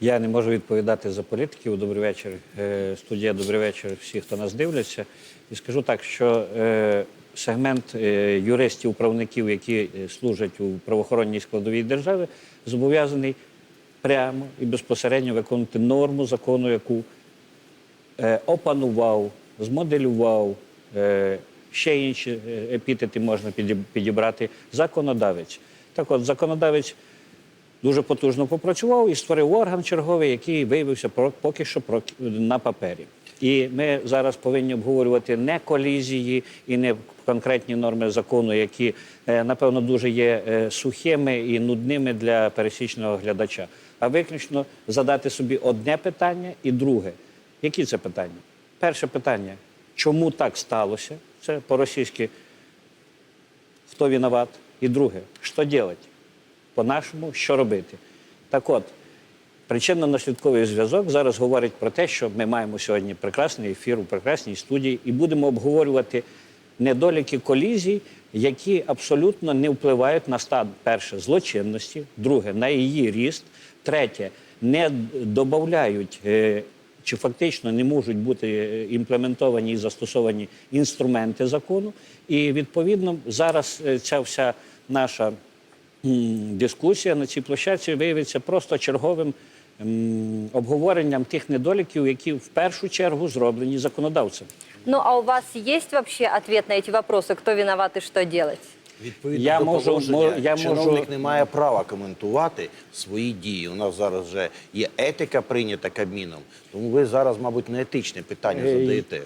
Я не можу відповідати за політиків. Добрий вечір. Е, Студія, добрий вечір всі, хто нас дивляться. І скажу так, що е, сегмент е, юристів, правників, які служать у правоохоронній складовій держави, зобов'язаний прямо і безпосередньо виконувати норму закону, яку опанував, змоделював, ще інші епітети можна підібрати законодавець. Так от, законодавець дуже потужно попрацював і створив орган черговий, який виявився поки що на папері. І ми зараз повинні обговорювати не колізії і не конкретні норми закону, які, е, напевно, дуже є е, сухими і нудними для пересічного глядача, а виключно задати собі одне питання і друге. Які це питання? Перше питання: чому так сталося? Це по-російськи хто виноват? І друге, що робити? По-нашому, що робити? Так от, причинно-наслідковий зв'язок зараз говорить про те, що ми маємо сьогодні прекрасний ефір у прекрасній студії і будемо обговорювати недоліки колізій, які абсолютно не впливають на стан перше злочинності, друге на її ріст, третє не додають е, чи фактично не можуть бути е, імплементовані і застосовані інструменти закону. І відповідно зараз е, ця вся наша дискусія на цій площадці виявиться просто черговим обговоренням тих недоліків, які в першу чергу зроблені законодавцем. Ну, а у вас есть вообще ответ на эти вопросы, кто виноват и что делать? Відповідно Я до можу- положення, я чиновник можу- не має права коментувати свої дії. У нас зараз вже є етика прийнята Кабміном, тому ви зараз, мабуть, неетичне питання Е, задаєте.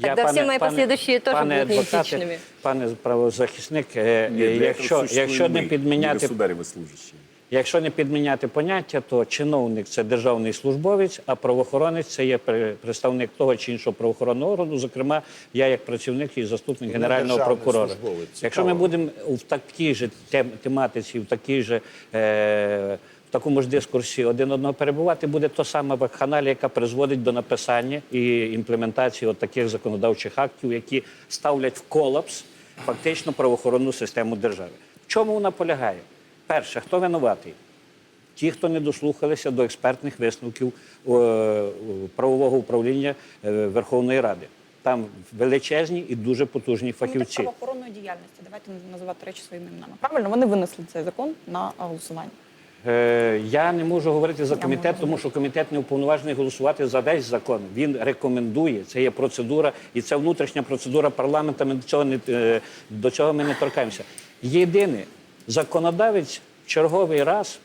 Тогда всі мої послідуючі теж пане будуть адвокате, неетичними. Пане правозахисник, е, Нет, е, для якщо, этого существуем якщо не мы, підміняти государевы служащие. Якщо не підміняти поняття, то чиновник це державний службовець, а правоохоронець це є пре- представник того чи іншого правоохоронного органу. Зокрема, я як працівник і заступник Ви генерального державний прокурора. службовець. Якщо ми Цікаво. будемо в такій же тем- тематиці, в такій же. Е- в такому ж дискурсі один одного перебувати буде то сама вакханалія, яка призводить до написання і імплементації от таких законодавчих актів, які ставлять в колапс фактично правоохоронну систему держави. В чому вона полягає? Перше, хто винуватий? Ті, хто не дослухалися до експертних висновків е, е, правового управління е, Верховної Ради. Там величезні і дуже потужні фахівці. правоохоронної діяльності. Давайте називати речі своїми іменами. Правильно, вони винесли цей закон на голосування. Е, Я не можу говорити за комітет, тому що комітет не уповноважений голосувати за весь закон. Він рекомендує. Це є процедура, і це внутрішня процедура парламенту. Ми до цього не е, до цього ми не торкаємося. Єдине, законодавець черговий раз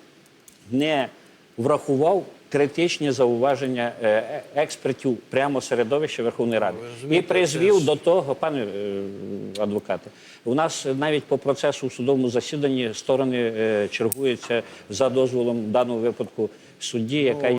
не врахував критичні зауваження е, е, експертів прямо середовища Верховної Ради. І призвів до того, пане е, адвокате, у нас навіть по процесу в судовому засіданні сторони чергуються за дозволом в даному випадку судді, яка є